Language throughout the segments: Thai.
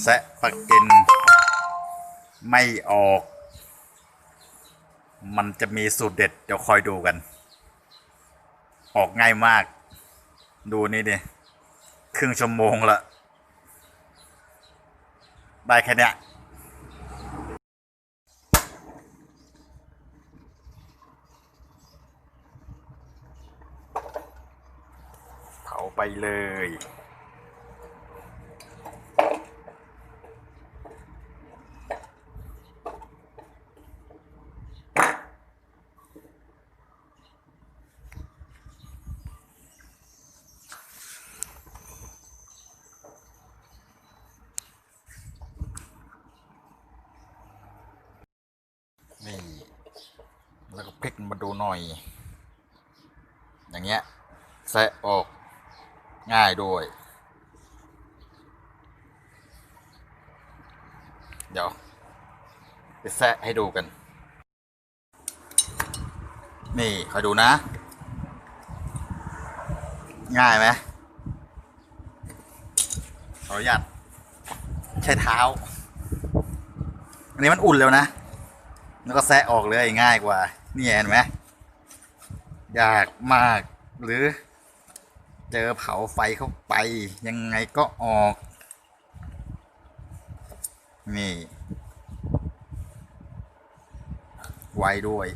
แซะปลากินไม่ออก มันจะมีสูตรเด็ด เดี๋ยวคอยดูกัน ออกง่ายมาก ดูนี่ดิครึ่งชั่วโมงละ ได้แค่เนี้ยเผาไปเลย นี่ แล้วก็พลิก มาดูหน่อย อย่างเงี้ยแซะออกง่ายด้วย เดี๋ยวไปแซะให้ดูกัน นี่คอยดูนะ ง่ายไหมขออนุญาตใช้เท้า อันนี้มันอุ่นแล้วนะ แล้วก็แซะออกเลยง่ายกว่า นี่เห็นไหมอยากมากหรือ เจอเผาไฟเข้าไป ยังไงก็ออก นี่ ไวด้วย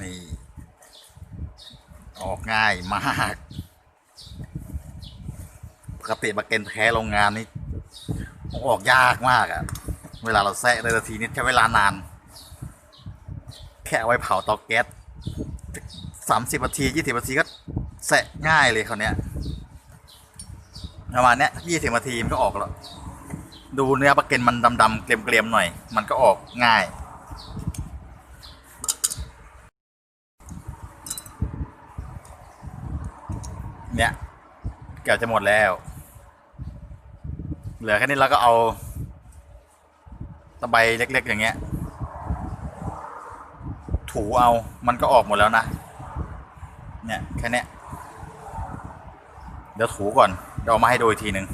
นี่ ออกง่ายมาก ปกติมาเกนแท้โรงงานนี่ออกยากมากอะเวลาเราแซะเลยนาทีนี้ใช้เวลานาน แค่ไว้เผาเตาแก๊สสามสิบนาทียี่สิบนาทีก็แซะง่ายเลยเขาเนี้ยประมาณเนี้ยยี่สิบนาทีมันก็ออกแล้ว ดูเนื้อปลาเกนมันดำๆเกรียมๆหน่อย มันก็ออกง่าย เนี่ยเกือบจะหมดแล้ว เหลือแค่นี้เราก็เอาตะไบเล็ก ๆ อย่างเงี้ย ถูเอามันก็ออกหมดแล้วนะ เนี่ย แค่นี้เดี๋ยวถูก่อนเดี๋ยวเอามาให้ดูอีกทีหนึ่ง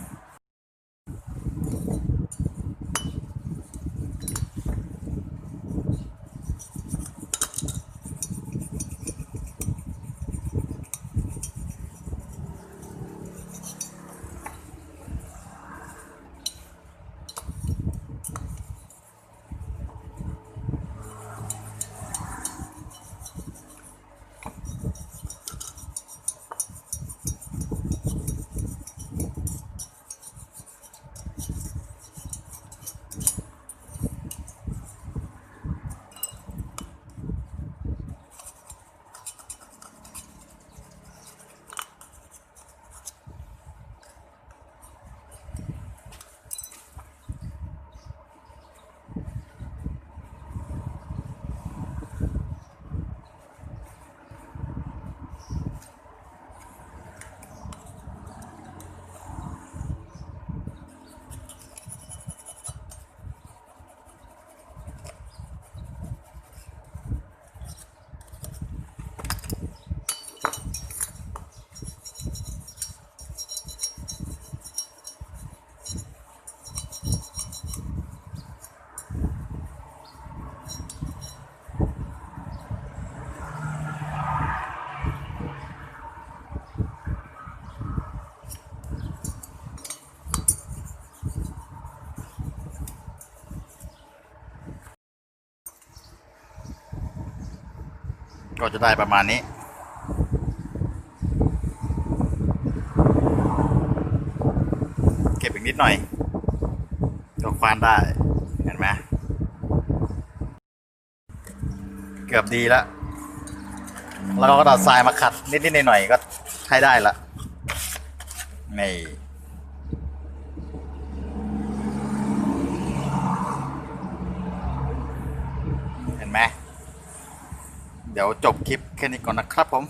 ก็จะได้ประมาณนี้ เก็บอีกนิดหน่อย ก็ควานได้ เห็นไหมเกือบดีแล้ว แล้วก็เอาทรายมาขัดนิดๆหน่อยๆก็ใช้ได้ละนี่ เห็นไหม เดี๋ยวจบคลิปแค่นี้ก่อนนะครับผม